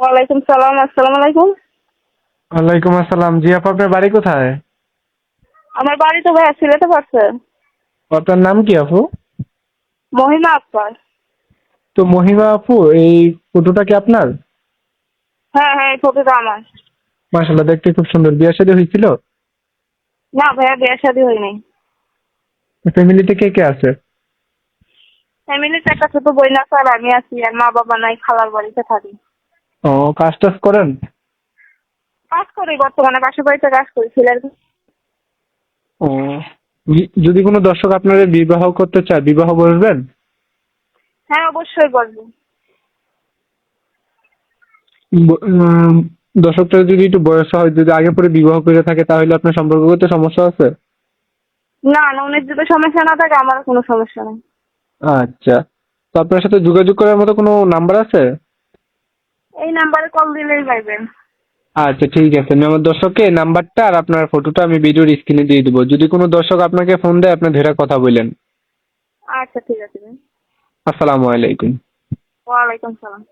ওয়ালাইকুম সালাম আসসালামু আলাইকুম। ওয়ালাইকুম আসসালাম। জি আপু আপনার বাড়ি কোথায়? আমার বাড়ি তো ভাইয়া সিলেটে পারছে আপনার নাম কি আপু? মহিমা আক্তার। তো মহিমা আপু এই ফটোটা কি আপনার? হ্যাঁ হ্যাঁ এই ফটোটা আমার। মাশাল্লাহ দেখতে খুব সুন্দর। বিয়ে শাদী হয়েছিল? না ভাইয়া বিয়ে শাদী হয়নি। ফ্যামিলিতে কে কে আছে? ফ্যামিলিতে একটা ছোট বই না স্যার আমি আছি আর মা বাবা নাই খালার বাড়িতে থাকি। ও কাজ টাজ করেন? কাজ করি বর্তমানে পাশে বাড়িতে কাজ করি সিলেট ও যদি কোনো দর্শক আপনার বিবাহ করতে চায় বিবাহ বসবেন? হ্যাঁ অবশ্যই বলব ব- দর্শকটা যদি একটু বয়স হয় যদি আগে পরে বিবাহ করে থাকে তাহলে আপনার সম্পর্ক করতে সমস্যা আছে? না না উনির যদি সমস্যা না থাকে আমার কোনো সমস্যা নেই। আচ্ছা। তো আপনার সাথে যোগাযোগ করার মতো কোনো নাম্বার আছে? এই নাম্বারে কল দিলেই পাইবেন। আচ্ছা ঠিক আছে। আমি আমার দর্শককে নাম্বারটা আর আপনার ফটোটা আমি ভিডিওর স্ক্রিনে দিয়ে দেবো। যদি কোনো দর্শক আপনাকে ফোন দেয় আপনি ধরে কথা বলেন। আচ্ছা ঠিক আছে। আসসালামু আলাইকুম। ওয়ালাইকুম সালাম।